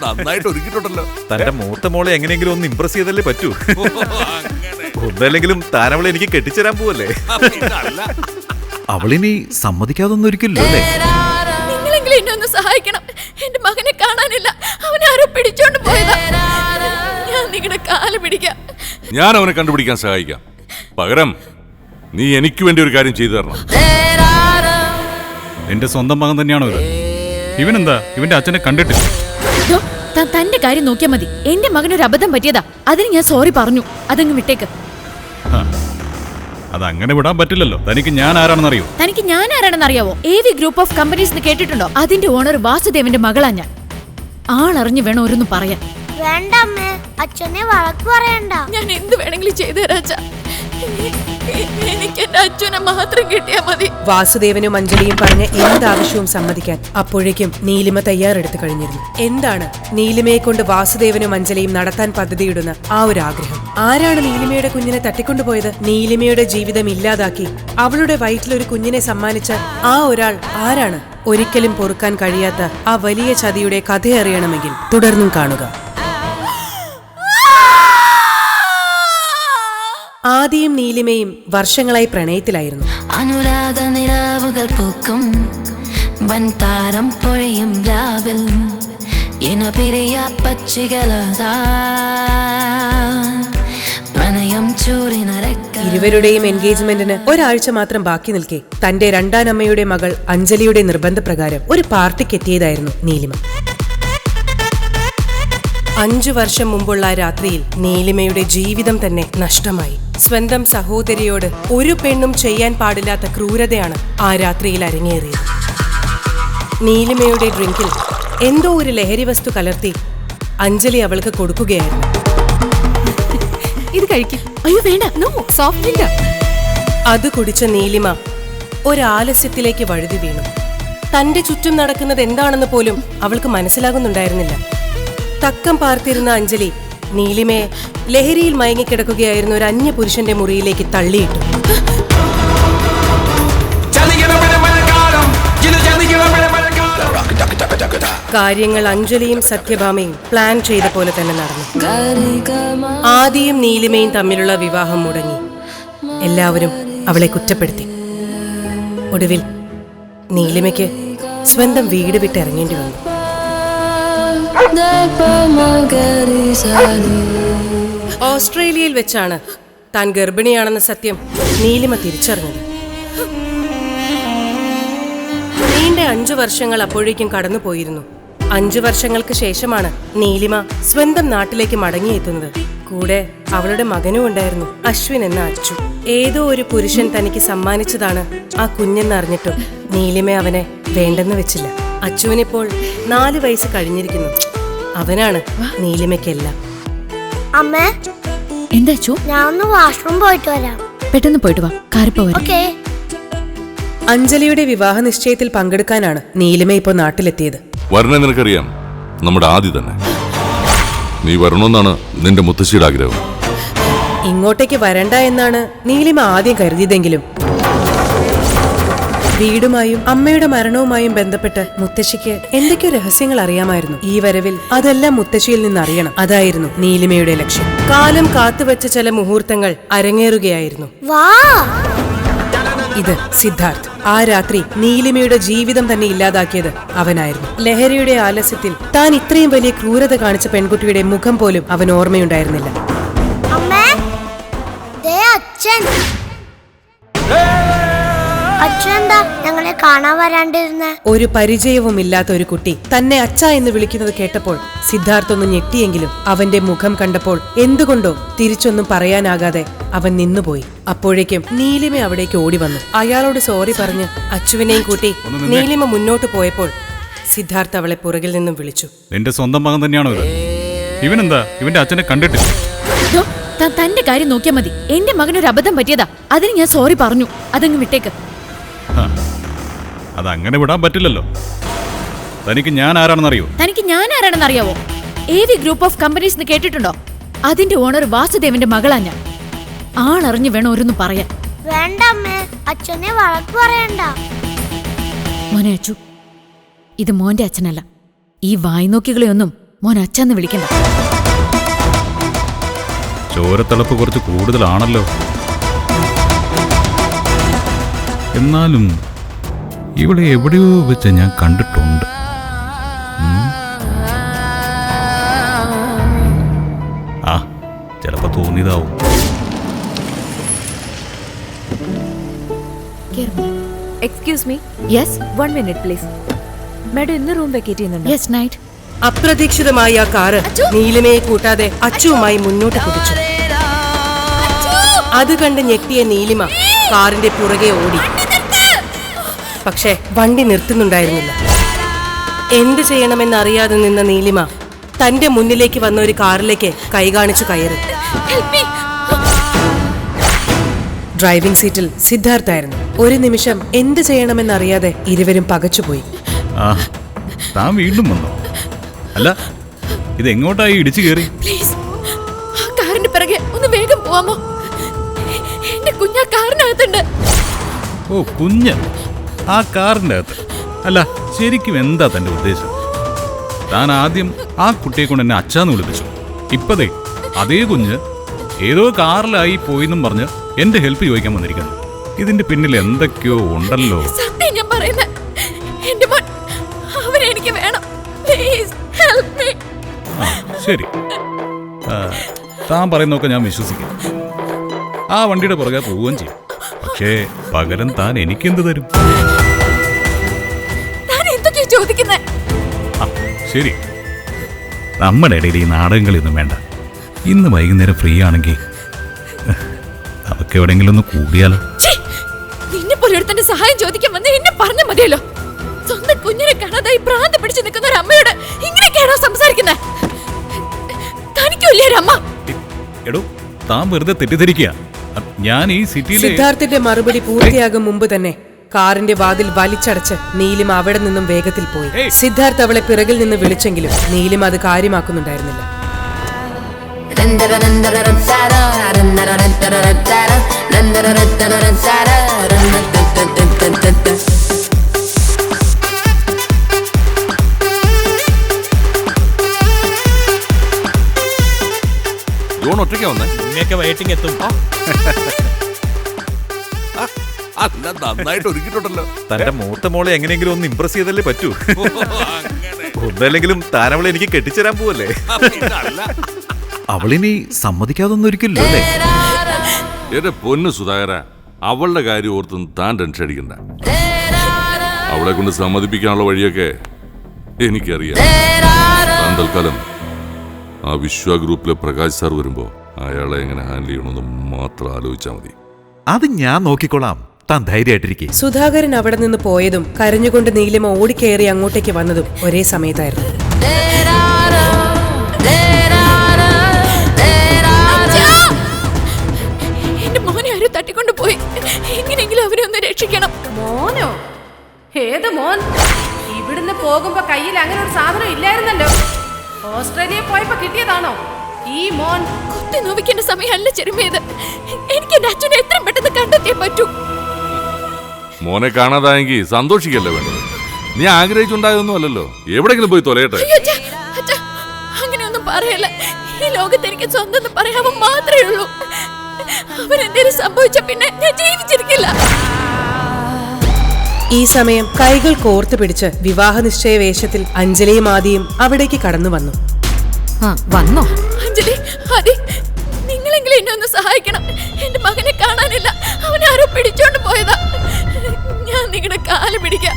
നന്നായിട്ട് ഒരുക്കിയിട്ടുണ്ടല്ലോ തന്റെ മൂത്ത മോളെ എങ്ങനെയെങ്കിലും ഒന്ന് ഇംപ്രസ് ചെയ്തല്ലേ പറ്റൂ? ഒന്നല്ലെങ്കിലും താനവളെ എനിക്ക് കെട്ടിച്ചേരാൻ പോവല്ലേ. അവളിനി സമ്മതിക്കാതൊന്നും ഒരിക്കലോ അല്ലേ നിങ്ങളെങ്കിലും എന്നെ ഒന്ന് സഹായിക്കണം. എന്റെ മകനെ കാണാനില്ല. അവനെ ആരോ പിടിച്ചോണ്ട് പോയതാ. ഞാൻ നിങ്ങളുടെ കാൽ പിടിക്കാം. ഞാൻ അവനെ കണ്ടുപിടിക്കാൻ സഹായിക്കാം. പകരം നീ എനിക്ക് വേണ്ടി ഒരു കാര്യം ചെയ്തു തരണം. എന്റെ സ്വന്തം മകൻ തന്നെയാണോ ഇത്? ഇവനെന്താ? ഇവന്റെ അച്ഛനെ കണ്ടിട്ടില്ല. തന്റെ കാര്യം നോക്കിയാ മതി. എന്റെ മകനൊരു അബദ്ധം പറ്റിയതാ. അതിന് ഞാൻ സോറി പറഞ്ഞു. അതങ്ങ് വിട്ടേക്ക്. അത് അതങ്ങനെ വിടാൻ പറ്റില്ലല്ലോ. തനിക്ക് ഞാൻ ആരാണെന്ന് അറിയോ തനിക്ക് ഞാൻ ആരാണെന്ന് അറിയാവോ A V group of companies കേട്ടിട്ടുണ്ടോ? അതിന്റെ ഓണർ വാസുദേവന്റെ മകളാ ഞാൻ. ആളറിഞ്ഞു വേണം ഓരോന്ന് പറയാൻ. വേണ്ട അമ്മേ. അച്ഛനെ വഴക്ക് പറയണ്ട. ഞാൻ എന്ത് വേണമെങ്കിലും ചെയ്തു തരാച്ചാ അച്ഛാ. എനിക്ക് വാസുദേവനും അഞ്ജലിയും പറഞ്ഞ എന്താവശ്യവും സമ്മതിക്കാൻ അപ്പോഴേക്കും നീലിമ തയ്യാറെടുത്തു കഴിഞ്ഞിരുന്നു. എന്താണ് നീലിമയെ കൊണ്ട് വാസുദേവനും അഞ്ജലിയും നടത്താൻ പദ്ധതിയിടുന്ന ആ ഒരു ആഗ്രഹം? ആരാണ് നീലിമയുടെ കുഞ്ഞിനെ തട്ടിക്കൊണ്ടുപോയത്? നീലിമയുടെ ജീവിതം ഇല്ലാതാക്കി അവളുടെ വയറ്റിലൊരു കുഞ്ഞിനെ സമ്മാനിച്ച ആ ഒരാൾ ആരാണ്? ഒരിക്കലും പൊറുക്കാൻ കഴിയാത്ത ആ വലിയ ചതിയുടെ കഥയറിയണമെങ്കിൽ തുടർന്നും കാണുക. ആദിയും നീലിമയും വർഷങ്ങളായി പ്രണയത്തിലായിരുന്നു. അനുരാധ നിലാവുകൾ പൂക്കും വൻതാരം പൊഴിയും രാവിൽ. പക്ഷികളതാ. പ്രണയം ഇരുവരുടെയും എൻഗേജ്മെന്റിന് ഒരാഴ്ച മാത്രം ബാക്കി നിൽക്കെ. തന്റെ രണ്ടാനമ്മയുടെ മകൾ അഞ്ജലിയുടെ നിർബന്ധപ്രകാരം ഒരു പാർട്ടിക്ക് എത്തിയതായിരുന്നു നീലിമ. അഞ്ചു വർഷം മുമ്പുള്ള രാത്രിയിൽ നീലിമയുടെ ജീവിതം തന്നെ നഷ്ടമായി. സ്വന്തം സഹോദരിയോട് ഒരു പെണ്ണും ചെയ്യാൻ പാടില്ലാത്ത ക്രൂരതയാണ് ആ രാത്രിയിൽ അരങ്ങേറിയത്. നീലിമയുടെ ഡ്രിങ്കിൽ എന്തോ ഒരു ലഹരി വസ്തു കലർത്തി അഞ്ജലി അവൾക്ക് കൊടുക്കുകയായിരുന്നു. ഇത് കഴിക്കും. അയ്യോ വേണ്ട. നോ സോഫ്റ്റ് അത് കുടിച്ച നീലിമ ഒരാലസ്യത്തിലേക്ക് വഴുതി വീണു. തന്റെ ചുറ്റും നടക്കുന്നത് എന്താണെന്ന് പോലും അവൾക്ക് മനസ്സിലാകുന്നുണ്ടായിരുന്നില്ല. തക്കം പാർത്തിരുന്ന അഞ്ജലി നീലിമയെ ലഹരിയിൽ മയങ്ങിക്കിടക്കുകയായിരുന്ന ഒരു അന്യ പുരുഷന്റെ മുറിയിലേക്ക് തള്ളിയിട്ടു. കാര്യങ്ങൾ അഞ്ജലിയും സത്യഭാമയും പ്ലാൻ ചെയ്ത പോലെ തന്നെ നടന്നു. ആദിയും നീലിമയും തമ്മിലുള്ള വിവാഹം മുടങ്ങി. എല്ലാവരും അവളെ കുറ്റപ്പെടുത്തി. ഒടുവിൽ നീലിമയ്ക്ക് സ്വന്തം വീട് വിട്ട് ഇറങ്ങേണ്ടി വന്നു. ഓസ്ട്രേലിയയിൽ വെച്ചാണ് താൻ ഗർഭിണിയാണെന്ന സത്യം നീലിമ തിരിച്ചറിഞ്ഞത്. നീണ്ട അഞ്ചു വർഷങ്ങൾ അപ്പോഴേക്കും കടന്നുപോയിരുന്നു. അഞ്ചു വർഷങ്ങൾക്ക് ശേഷമാണ് നീലിമ സ്വന്തം നാട്ടിലേക്ക് മടങ്ങിയെത്തുന്നത്. കൂടെ അവളുടെ മകനും ഉണ്ടായിരുന്നു അശ്വിൻ എന്ന അച്ചു. ഏതോ ഒരു പുരുഷൻ തനിക്ക് സമ്മാനിച്ചതാണ് ആ കുഞ്ഞെന്നറിഞ്ഞിട്ടും നീലിമ അവനെ വേണ്ടെന്ന് വെച്ചില്ല. അച്ചുവിനിപ്പോൾ നാല് വയസ്സ് കഴിഞ്ഞിരിക്കുന്നു. അവനാണ് നീലിമയ്ക്കെല്ലാം. അമ്മ. എന്താ ഞാൻ ഒന്ന് വാഷ്റൂം പോയിട്ട് വരാം. പെട്ടെന്ന് പോയിട്ട് വാ. കാറിപ്പോ ഓക്കേ. അഞ്ജലിയുടെ വിവാഹ നിശ്ചയത്തിൽ പങ്കെടുക്കാനാണ് നീലിമ ഇപ്പോൾ നാട്ടിലെത്തിയത്. വരണേ നിനക്കറിയാം. നമ്മുടെ ആദ്യ തന്നെ. നീ വരണമെന്നാണ് നിന്റെ മുത്തശ്ശിയുടെ ആഗ്രഹം. ഇങ്ങോട്ടേക്ക് വരണ്ട എന്നാണ് നീലിമ ആദ്യം കരുതിയതെങ്കിലും വീടുമായും അമ്മയുടെ മരണവുമായും ബന്ധപ്പെട്ട് മുത്തശ്ശിക്ക് എന്തൊക്കെയോ രഹസ്യങ്ങൾ അറിയാമായിരുന്നു. ഈ വരവിൽ അതെല്ലാം മുത്തശ്ശിയിൽ നിന്ന് അറിയണം അതായിരുന്നു നീലിമയുടെ ലക്ഷ്യം. കാലം കാത്തുവച്ച ചില മുഹൂർത്തങ്ങൾ അരങ്ങേറുകയായിരുന്നു. വാ! ഇത് സിദ്ധാർത്ഥ്. ആ രാത്രി നീലിമയുടെ ജീവിതം തന്നെ ഇല്ലാതാക്കിയത് അവനായിരുന്നു. ലഹരിയുടെ ആലസ്യത്തിൽ താൻ ഇത്രയും വലിയ ക്രൂരത കാണിച്ച പെൺകുട്ടിയുടെ മുഖം പോലും അവൻ ഓർമ്മയുണ്ടായിരുന്നില്ല. അമ്മേ ദേ അച്ഛൻ. അച്ഛൻ എന്താ ഞങ്ങളെ കാണാൻ വരാണ്ടിരുന്ന? ഒരു പരിചയവുമില്ലാത്ത ഒരു കുട്ടി തന്നെ അച്ഛ എന്ന് വിളിക്കുന്നത് കേട്ടപ്പോൾ സിദ്ധാർത്ഥ് ഒന്ന് ഞെട്ടിയെങ്കിലും അവന്റെ മുഖം കണ്ടപ്പോൾ എന്തുകൊണ്ടോ തിരിച്ചൊന്നും പറയാനാകാതെ അവൻ നിന്നുപോയി. അപ്പോഴേക്കും നീലിമ അവിടേക്ക് ഓടി വന്നു. അയാളോട് സോറി പറഞ്ഞ് അച്ചുവിനെയും കൂട്ടി നീലിമ മുന്നോട്ട് പോയപ്പോൾ സിദ്ധാർത്ഥ് അവളെ പുറകിൽ നിന്നും വിളിച്ചു. എന്റെ സ്വന്തം മകൻ തന്നെയാണോ ഇത്? ഇവനെന്താ? ഇവന്റെ അച്ഛനെ കണ്ടിട്ടില്ല. താൻ തന്റെ കാര്യം നോക്കിയാൽ മതി. എന്റെ മകനൊരു അബദ്ധം പറ്റിയതാ. അതിന് ഞാൻ സോറി പറഞ്ഞു. അതങ്ങ് വിട്ടേക്ക്. അതങ്ങനെ വിടാൻ പറ്റില്ലല്ലോ. തനിക്ക് ഞാൻ ആരാണെന്നറിയോ തനിക്ക് ഞാൻ ആരാണെന്ന് അറിയാവോ A V group of companies കേട്ടിട്ടുണ്ടോ? അതിന്റെ ഓണർ വാസുദേവന്റെ മകളാ ഞാൻ. ആളറിഞ്ഞു വേണം ഓരോന്ന് പറയാൻ. വേണ്ട അമ്മേ അച്ഛനെ വഴക്ക് പറയണ്ട. മോനെ അച്ചു ഇത് മോന്റെ അച്ഛനല്ല. ഈ വായ്നോക്കികളെ ഒന്നും മോൻ അച്ഛന്ന് വിളിക്കണ്ട. ചോരത്തിളപ്പ് കുറച്ച് കൂടുതലാണല്ലോ. എന്നാലും ഇവിടെ എവിടെയോ വെച്ച് ഞാൻ കണ്ടിട്ടുണ്ട്. ആ ചിലപ്പോ തോന്നിയതാവും. Excuse me yes one minute please madam ഇന്ന് റൂം വെക്കേറ്റ് ചെയ്യുന്നുണ്ട്? യെസ് നൈറ്റ് അപ്രതീക്ഷിതമായി ആ കാറ് നീലിമയെ കൂട്ടാതെ അച്ചുവുമായി മുന്നോട്ട് കുതിച്ചു. അത് കണ്ട് ഞെട്ടിയ നീലിമ കാറിന്റെ പുറകെ ഓടി. പക്ഷേ വണ്ടി നിർത്തുന്നുണ്ടായിരുന്നില്ല. എന്ത് ചെയ്യണമെന്നറിയാതെ നിന്ന നീലിമ തന്റെ മുന്നിലേക്ക് വന്ന ഒരു കാറിലേക്ക് കൈ കാണിച്ചു കയറി. ഡ്രൈവിംഗ് സീറ്റിൽ സിദ്ധാർത്ഥായിരുന്നു. ഒരു നിമിഷം എന്ത് ചെയ്യണമെന്നറിയാതെ ഇരുവരും പകച്ചുപോയി. ആ താൻ വീണ്ടും വന്നോ? അല്ല ഇത് എങ്ങോട്ടായി ഇടിച്ചു കയറി? പ്ലീസ് ആ കാറിന്റെ പിറകെ ഒന്ന് വേഗം പോവാമോ? എന്റെ കുഞ്ഞാ കാറിനകത്തുണ്ട് ഓ കുഞ്ഞ്. ആ കാറിന്റെ അകത്ത്. അല്ല ശരിക്കും എന്താ തന്റെ ഉദ്ദേശം? താൻ ആദ്യം ആ കുട്ടിയെ കൊണ്ട് എന്നെ അച്ഛാന്ന് വിളിപ്പിച്ചു. ഇപ്പതേ അതേ കുഞ്ഞ് ഏതോ കാറിലായി പോയിന്നും പറഞ്ഞ് എന്റെ ഹെൽപ്പ് ചോദിക്കാൻ വന്നിരിക്കുന്നു. ഇതിന്റെ പിന്നിൽ എന്തൊക്കെയോ ഉണ്ടല്ലോ. സത്യം ഞാൻ പറയുന്നത് എന്റെ മോൻ അവനെ എനിക്ക് വേണം. പ്ലീസ് ഹെൽപ്പ് മീ ആ ശരി. ആ, താൻ പറയുന്നതൊക്കെ ഞാൻ വിശ്വസിക്കാം. ആ വണ്ടിയുടെ പുറകെ പോവുകയും ചെയ്യും. പക്ഷേ പകരം താൻ എനിക്കെന്ത് തരും? ചോദിക്കുന്നേ? ശരി. നമ്മുടെ ഇടയിൽ ഈ നാടകങ്ങളൊന്നും വേണ്ട. ഇന്ന് വൈകുന്നേരം ഫ്രീ ആണെങ്കിൽ നമുക്ക് എവിടെങ്കിലും ഒന്ന് കൂടിയാലോ? നിന്നെ സഹായം ചോദിക്കാൻ വന്ന് എന്നെ പറഞ്ഞ മതിയല്ലോ. സ്വന്തം കുഞ്ഞിനെ കാണാതായി ഭ്രാന്ത് പിടിച്ചു നിൽക്കുന്ന ഒരു അമ്മയോട് ഇങ്ങനെയൊക്കെയാണോ സംസാരിക്കുന്നത് തനിക്കില്ലേ ഒരു അമ്മ? എടോ താൻ വെറുതെ തെറ്റിദ്ധരിക്കുക. ഞാൻ ഈ സിറ്റിയിലെ സിദ്ധാർത്ഥിന്റെ മറുപടി പൂർത്തിയാകും മുമ്പ് തന്നെ കാറിന്റെ വാതിൽ വലിച്ചടച്ച് നീലിമ അവിടെ നിന്നും വേഗത്തിൽ പോയി. സിദ്ധാർത്ഥ് അവളെ പിറകിൽ നിന്ന് വിളിച്ചെങ്കിലും നീലിമ അത് കാര്യമാക്കുന്നുണ്ടായിരുന്നില്ല. ഒറ്റയ്ക്കാ വന്നേ? ഇനിയൊക്കെ വൈറ്റിംഗ് എത്തും. നന്നായിട്ട് ഒരുക്കിയിട്ടുണ്ടല്ലോ. തന്റെ മൂത്ത മോളെ എങ്ങനെയെങ്കിലും ഒന്ന് ഇംപ്രസ് ചെയ്തല്ലേ പറ്റൂ? ഒന്നല്ലെങ്കിലും താനവളെ എനിക്ക് കെട്ടിച്ചേരാൻ പോവല്ലേ? അവളിനി സമ്മതിക്കാതൊന്നും ഒരിക്കലോ അല്ലേ? എന്റെ പൊന്ന് സുധാകര അവളുടെ കാര്യം ഓർത്തും താൻ ടെൻഷൻ അടിക്കണ്ട. അവളെ കൊണ്ട് സമ്മതിപ്പിക്കാനുള്ള വഴിയൊക്കെ എനിക്കറിയാം. താൻ തൽക്കാലം ആ വിശ്വ ഗ്രൂപ്പിലെ പ്രകാശ് സാർ വരുമ്പോ അയാളെ എങ്ങനെ ഹാൻഡിൽ ചെയ്യണമെന്ന് മാത്രം ആലോചിച്ചാൽ മതി. അത് ഞാൻ നോക്കിക്കോളാം താൻ ധൈര്യമായിട്ടിരിക്കേ. സുധാകരൻ അവിടെ നിന്ന് പോയതും കരഞ്ഞുകൊണ്ട് നീലിമ ഓടിക്കയറി അങ്ങോട്ടേക്ക് വന്നതും ഒരേ സമയത്തായിരുന്നു. അച്ഛാ! മോനെ ആരും തട്ടിക്കൊണ്ടു പോയി. എങ്ങനെയെങ്കിലും അവരെ ഒന്ന് രക്ഷിക്കണം. മോനോ? ഏത് മോൻ? ഇവിടുന്ന് പോകുമ്പോ കയ്യിൽ അങ്ങനെ ഒരു സാധനം ഇല്ലായിരുന്നല്ലോ. ഓസ്ട്രേലിയ പോയപ്പോ കിട്ടിയതാണോ? ഈ മോൻ കുത്തി നോവിക്കേണ്ട സമയമല്ല ചെറുമേത്. എനിക്ക് എന്റെ അച്ഛനെ എത്രയും പെട്ടെന്ന് കണ്ടെത്തിയേ പറ്റൂ. മോനെ കാണാതായെങ്കിൽ സന്തോഷിക്കല്ലേ വേണ്ടത്? നീ ആഗ്രഹിച്ചുണ്ടായതൊന്നും അല്ലല്ലോ എവിടെങ്കിലും പോയി തൊലയട്ടെ. അങ്ങനെയൊന്നും പറയല്ല. ഈ ലോകത്ത് എനിക്ക് സ്വന്തം പറയാൻ മാത്രമേ ഉള്ളൂ. അവരെന്തേലും സംഭവിച്ച പിന്നെ ഞാൻ ജീവിച്ചിരിക്കില്ല. ഈ സമയം കൈകൾ കോർത്തു പിടിച്ച് വിവാഹ നിശ്ചയ വേഷത്തിൽ അഞ്ജലിയും ആദിയും അവിടേക്ക് കടന്നു വന്നു. വന്നോ. അഞ്ജലി അതെ നിങ്ങളെങ്കിലും എന്നെ ഒന്ന് സഹായിക്കണം. എന്റെ മകനെ കാണാനില്ല. അവനെ ആരോ പിടിച്ചോണ്ട് പോയതാ. ഞാൻ നിങ്ങളുടെ കാൽ പിടിക്കാം.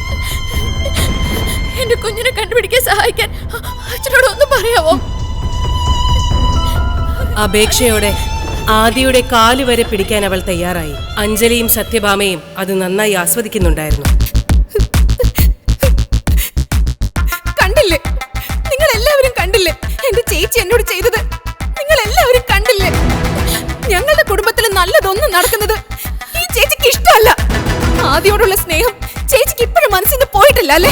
എന്റെ കുഞ്ഞിനെ കണ്ടുപിടിക്കാൻ സഹായിക്കാൻ അച്ഛനോട് ഒന്ന് പറയാവോ? അപേക്ഷയോടെ ആദിയുടെ കാൽ വരെ പിടിക്കാൻ അവൾ തയ്യാറായി. അഞ്ജലിയും സത്യഭാമയും അത് നന്നായി ആസ്വദിക്കുന്നുണ്ടായിരുന്നു. നല്ലതൊന്നും നടക്കുന്നത് ഈ ചേച്ചിക്ക് ഇഷ്ടമല്ല. ആദ്യോടുള്ള സ്നേഹം ചേച്ചിക്ക് ഇപ്പോഴും മനസ്സിൽ നിന്ന് പോയിട്ടില്ല അല്ലേ?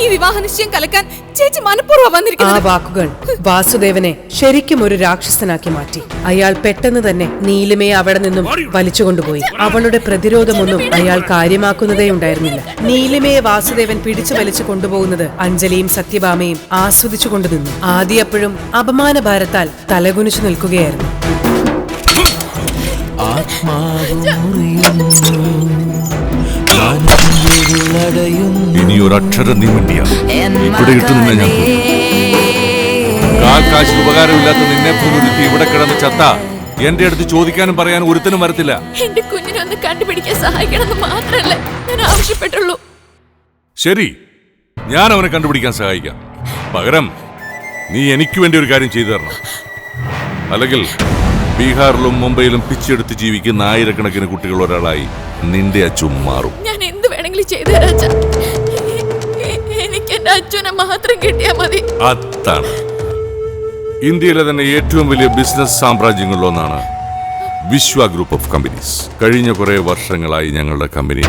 ഈ വിവാഹ നിശ്ചയം കലക്കാൻ ചേച്ചി മനഃപൂർവം ആ വാക്കുകൾ വാസുദേവനെ ശരിക്കും ഒരു രാക്ഷസനാക്കി മാറ്റി. അയാൾ പെട്ടെന്ന് തന്നെ നീലിമയെ അവിടെ നിന്നും വലിച്ചുകൊണ്ടുപോയി. അവളുടെ പ്രതിരോധമൊന്നും അയാൾ കാര്യമാക്കുന്നതേ ഉണ്ടായിരുന്നില്ല. നീലിമയെ വാസുദേവൻ പിടിച്ചു വലിച്ചു കൊണ്ടുപോകുന്നത് അഞ്ജലിയും സത്യഭാമയും ആസ്വദിച്ചു കൊണ്ടു നിന്നു. ആദ്യപ്പോഴും അപമാന ഭാരത്താൽ തലകുനിച്ചു നിൽക്കുകയായിരുന്നു. ഇനി ഒരക്ഷരം നീ മിണ്ടിയ. ഇവിടെ ഇട്ടു നിന്നെ ഞാൻ കാൽ കാശിന് ഉപകാരമില്ലാത്ത നിന്നെ പോലൊരുത്തി ഇവിടെ കിടന്ന് ചത്ത എന്റെ അടുത്ത് ചോദിക്കാനും പറയാനും ഒരുത്തനും വരത്തില്ല. എന്റെ കുഞ്ഞിനെ ഒന്ന് കണ്ടുപിടിക്കാൻ സഹായിക്കണമെന്ന് മാത്രല്ല ഞാൻ ആവശ്യപ്പെട്ടുള്ളൂ. ശരി ഞാൻ അവനെ കണ്ടുപിടിക്കാൻ സഹായിക്കാം. പകരം നീ എനിക്ക് വേണ്ടി ഒരു കാര്യം ചെയ്തു തരണം. അല്ലെങ്കിൽ ബീഹാറിലും മുംബൈയിലും പിച്ചെടുത്ത് ജീവിക്കുന്ന ആയിരക്കണക്കിന് കുട്ടികൾ ഒരാളായി നിന്റെ അച്ഛൻ മാറും. ഞാൻ എന്ത് വേണമെങ്കിലും ചെയ്തു എനിക്ക് എന്റെ അച്ഛനെ മാത്രം കിട്ടിയാ മതി. അതാണ്. ഇന്ത്യയിലെ തന്നെ ഏറ്റവും വലിയ ബിസിനസ് സാമ്രാജ്യങ്ങളിലൊന്നാണ് വിശ്വ ഗ്രൂപ്പ് ഓഫ് കമ്പനീസ്. കഴിഞ്ഞ കുറെ വർഷങ്ങളായി ഞങ്ങളുടെ കമ്പനി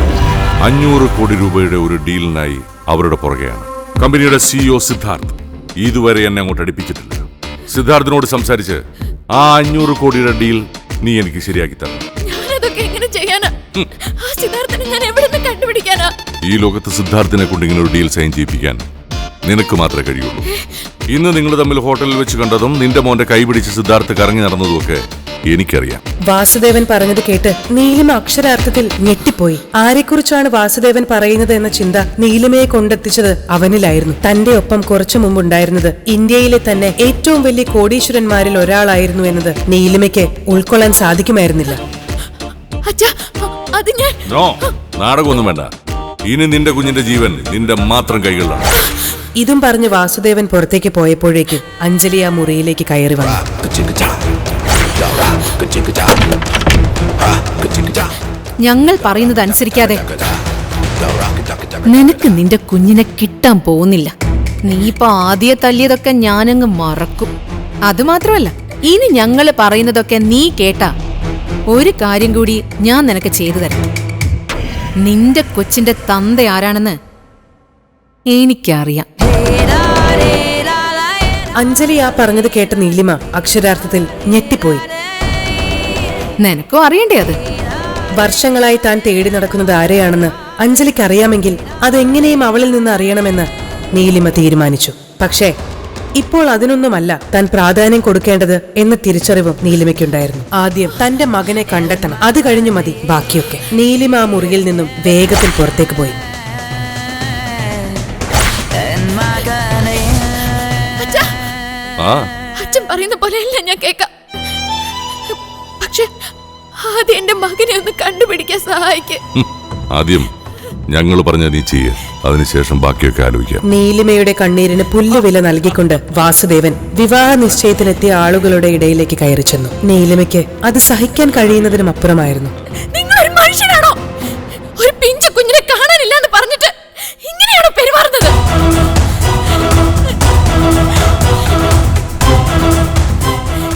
അഞ്ഞൂറ് കോടി രൂപയുടെ ഒരു ഡീലിനായി അവരുടെ പുറകെയാണ്. കമ്പനിയുടെ സിഇഒ സിദ്ധാർത്ഥ് ഇതുവരെ എന്നെ അങ്ങോട്ട് അടുപ്പിച്ചിട്ടില്ല. സിദ്ധാർത്ഥിനോട് സംസാരിച്ച് ആ അഞ്ഞൂറ് കോടിയുടെ ഡീൽ നീ എനിക്ക് ശരിയാക്കി തരണം. ഞാനതൊക്കെ എങ്ങനെ ചെയ്യാനാ? ആ സിദ്ധാർത്ഥനെ ഞാൻ എവിടെ നിന്ന് കണ്ടുപിടിക്കാനാ? ഈ ലോകത്ത് സിദ്ധാർത്ഥിനെ കൊണ്ട് ഇങ്ങനെ ഒരു ഡീൽ സൈൻ ചെയ്യിപ്പിക്കാൻ നിനക്ക് മാത്രമേ കഴിയുള്ളൂ. ഇന്ന് നിങ്ങൾ തമ്മിൽ ഹോട്ടലിൽ വെച്ച് കണ്ടതും നിന്റെ മോന്റെ കൈപിടിച്ച് സിദ്ധാർത്ഥ് കറങ്ങി നടന്നതുമൊക്കെ എനിക്കറിയാം. വാസുദേവൻ പറഞ്ഞത് കേട്ട് നീലിമ അക്ഷരാർത്ഥത്തിൽ ഞെട്ടിപ്പോയി. ആരെക്കുറിച്ചാണ് വാസുദേവൻ പറയുന്നത് എന്ന ചിന്ത നീലിമയെ കൊണ്ടെത്തിച്ചത് അവനിലായിരുന്നു. തന്റെ ഒപ്പം കുറച്ചു മുമ്പുണ്ടായിരുന്നത് ഇന്ത്യയിലെ തന്നെ ഏറ്റവും വലിയ കോടീശ്വരന്മാരിൽ ഒരാളായിരുന്നു എന്നത് നീലിമയ്ക്ക് ഉൾക്കൊള്ളാൻ സാധിക്കുമായിരുന്നില്ല. നാടകമൊന്നും വേണ്ട. ഇനി നിന്റെ കുഞ്ഞിന്റെ ജീവൻ നിന്റെ മാത്രം കൈകളിലാണ്. ഇതും പറഞ്ഞ് വാസുദേവൻ പുറത്തേക്ക് പോയപ്പോഴേക്കും അഞ്ജലി ആ മുറിയിലേക്ക് കയറി വന്നു. ഞങ്ങൾ പറയുന്നത് അനുസരിക്കാതെ നിനക്ക് നിന്റെ കുഞ്ഞിനെ കിട്ടാൻ പോകുന്നില്ല. നീ ഇപ്പൊ ആദ്യ തല്ലിയതൊക്കെ ഞാനങ്ങ് മറക്കും. അതുമാത്രമല്ല ഇനി ഞങ്ങൾ പറയുന്നതൊക്കെ നീ കേട്ടാ ഒരു കാര്യം കൂടി ഞാൻ നിനക്ക് ചെയ്തു തരാം. നിന്റെ കൊച്ചിന്റെ തന്ത ആരാണെന്ന് എനിക്കറിയാം. അഞ്ജലി ആ പറഞ്ഞത് കേട്ട നീലിമ അക്ഷരാർത്ഥത്തിൽ ഞെട്ടിപ്പോയി. നിനക്കും അറിയണ്ടേ അത്? വർഷങ്ങളായി താൻ തേടി നടക്കുന്നത് ആരെയാണെന്ന് അഞ്ജലിക്ക് അറിയാമെങ്കിൽ അതെങ്ങനെയും അവളിൽ നിന്ന് അറിയണമെന്ന് നീലിമ തീരുമാനിച്ചു. പക്ഷേ ഇപ്പോൾ അതിനൊന്നുമല്ല താൻ പ്രാധാന്യം കൊടുക്കേണ്ടത് എന്ന തിരിച്ചറിവും നീലിമയ്ക്കുണ്ടായിരുന്നു. ആദ്യം തന്റെ മകനെ കണ്ടെത്തണം. അത് കഴിഞ്ഞു മതി ബാക്കിയൊക്കെ. നീലിമ ആ മുറിയിൽ നിന്നും വേഗത്തിൽ പുറത്തേക്ക് പോയി. അച്ഛൻ പറയുന്ന പോലെയല്ല ഞാൻ കേക്കാം. പക്ഷെ ആദ്യം എന്റെ മകനെ ഒന്ന് കണ്ടുപിടിക്കാൻ സഹായിക്ക്. ആദ്യം ഞങ്ങൾ പറഞ്ഞ നീ ചെയ്യ. അതിനുശേഷം ബാക്കിയൊക്കെ ആലോചിക്കാം. നീലിമയുടെ കണ്ണീരിന് പുല്ലുവില നൽകിക്കൊണ്ട് വാസുദേവൻ വിവാഹ നിശ്ചയത്തിലെത്തിയ ആളുകളുടെ ഇടയിലേക്ക് കയറി ചെന്നു. നീലിമയ്ക്ക് അത് സഹിക്കാൻ കഴിയുന്നതിനും അപ്പുറമായിരുന്നു. നിങ്ങൾ ഒരു മനുഷ്യനാണോ? ഒരു പിഞ്ചു കുഞ്ഞിനെ കാണാനില്ല എന്ന് പറഞ്ഞിട്ട് ഇങ്ങനെയാണോ പെരുമാറുന്നത്?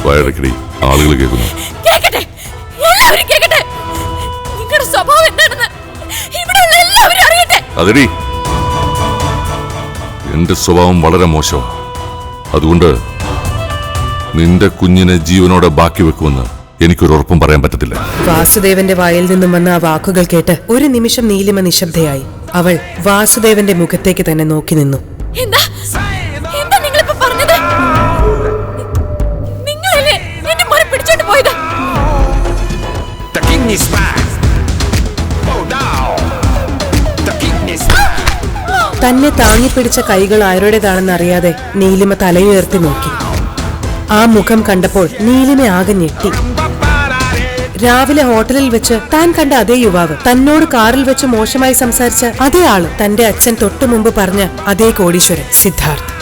വയറക്കടി ആളുകൾ കേൾക്കുന്നു. കേക്കട്ടെ എല്ലാവരും കേക്കട്ടെ നിങ്ങളുടെ സ്വഭാവം എന്താണെന്ന് ഇവിടെയുള്ള എല്ലാവരും അറിയട്ടെ. അതെടി. എന്റെ സ്വഭാവം വളരെ മോശമാണ്. അതുകൊണ്ട് നിന്റെ കുഞ്ഞിനെ ജീവനോടെ ബാക്കി വെക്കുമെന്ന് എനിക്കൊരു ഉറപ്പും പറയാൻ പറ്റത്തില്ല. വാസുദേവന്റെ വായിൽ നിന്നും വന്ന ആ വാക്കുകൾ കേട്ട് ഒരു നിമിഷം നീലിമ നിശബ്ദയായി. അവൾ വാസുദേവന്റെ മുഖത്തേക്ക് തന്നെ നോക്കി നിന്നു. എന്താ എന്താ? The king Oh, down. The kidney തന്നെ താങ്ങിപ്പിടിച്ച കൈകൾ ആരുടേതാണെന്ന് അറിയാതെ നീലിമ തലയുയർത്തി നോക്കി. ആ മുഖം കണ്ടപ്പോൾ നീലിമ ആകെ ഞെട്ടി. രാവിലെ ഹോട്ടലിൽ വെച്ച് താൻ കണ്ട അതേ യുവാവ് തന്നോട് കാറിൽ വെച്ച് മോശമായി സംസാരിച്ച അതേ ആൾ തന്റെ അച്ഛൻ തൊട്ടു മുമ്പ് പറഞ്ഞ അതേ കോടീശ്വരൻ. സിദ്ധാർത്ഥ്.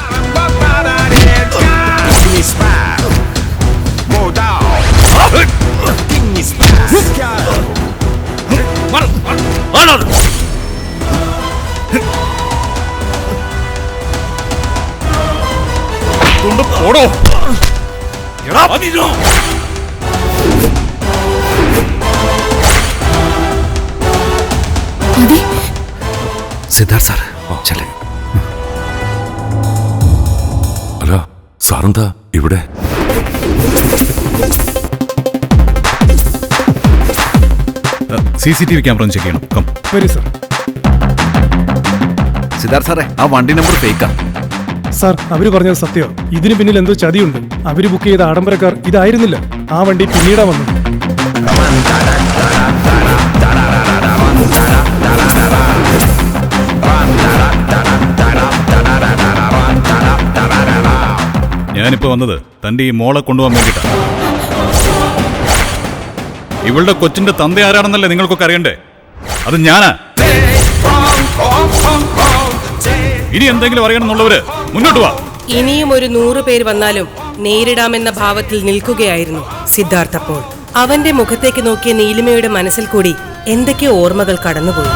കൊണ്ട് പോടോ എടാ പതിനോ സിദ്ധാർത്ഥ് സാർ ചെല്ലേ. അല്ല സാറെന്താ ഇവിടെ? C C T V camera ഒന്ന് ചെക്ക് ചെയ്യണം. കം വരൂ സർ. സിദ്ധാർത്ഥ സാറേ ആ വണ്ടി നമ്പർ ഫേക്കാ സാർ അവർ പറഞ്ഞത് സത്യം. ഇതിന് പിന്നിൽ എന്തോ ചതിയുണ്ട്. അവർ ബുക്ക് ചെയ്ത ആഡംബരക്കാർ ഇതായിരുന്നില്ല. ആ വണ്ടി പിന്നീടാ വന്നു ഞാനിപ്പോ വന്നത് തന്റെ ഈ മോളെ കൊണ്ടുപോകാൻ വേണ്ടിയിട്ടാണ് ഇവളുടെ കൊച്ചിന്റെ തന്ത ആരാണെന്നല്ലേ നിങ്ങൾക്കൊക്കെ അറിയണ്ടേ? അത് ഞാനാ. ഇനി എന്തെങ്കിലും അറിയണമെന്നുള്ളവര് മുന്നോട്ട് വാ. ഇനിയും ഒരു നൂറ് പേര് വന്നാലും നേരിടാമെന്ന ഭാവത്തിൽ നിൽക്കുകയായിരുന്നു സിദ്ധാർത്ഥപ്പോൾ. അവന്റെ മുഖത്തേക്ക് നോക്കിയ നീലിമയുടെ മനസ്സിൽ കൂടി എന്തൊക്കെ ഓർമ്മകൾ കടന്നുപോയി.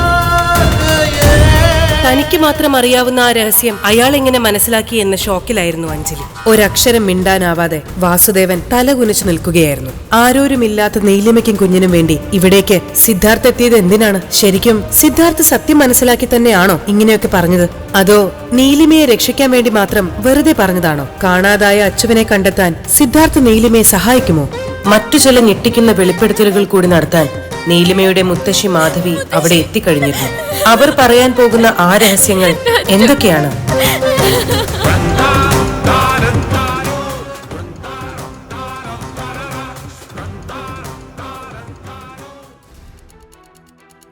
തനിക്ക് മാത്രം അറിയാവുന്ന ആ രഹസ്യം അയാൾ എങ്ങനെ മനസ്സിലാക്കി എന്ന ഷോക്കിലായിരുന്നു അഞ്ജലി. ഒരക്ഷരം മിണ്ടാനാവാതെ വാസുദേവൻ തലകുനിച്ചു നിൽക്കുകയായിരുന്നു. ആരോരുമില്ലാത്ത നീലിമയ്ക്കും കുഞ്ഞിനും വേണ്ടി ഇവിടേക്ക് സിദ്ധാർത്ഥ് എത്തിയത് എന്തിനാണ്? ശരിക്കും സിദ്ധാർത്ഥ് സത്യം മനസ്സിലാക്കി തന്നെയാണോ ഇങ്ങനെയൊക്കെ പറഞ്ഞത്? അതോ നീലിമയെ രക്ഷിക്കാൻ വേണ്ടി മാത്രം വെറുതെ പറഞ്ഞതാണോ? കാണാതായ അച്ചുവിനെ കണ്ടെത്താൻ സിദ്ധാർത്ഥ് നീലിമയെ സഹായിക്കുമോ? മറ്റു ചില ഞെട്ടിക്കുന്ന വെളിപ്പെടുത്തലുകൾ കൂടി നടത്താൻ നീലിമയുടെ മുത്തശ്ശി മാധവി അവിടെ എത്തിക്കഴിഞ്ഞിരുന്നു. അവർ പറയാൻ പോകുന്ന ആ രഹസ്യങ്ങൾ എന്തൊക്കെയാണ്?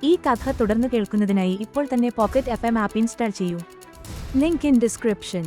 ഈ കഥ തുടർന്ന് കേൾക്കുന്നതിനായി ഇപ്പോൾ തന്നെ pocket F M app install ചെയ്യൂ. Link in description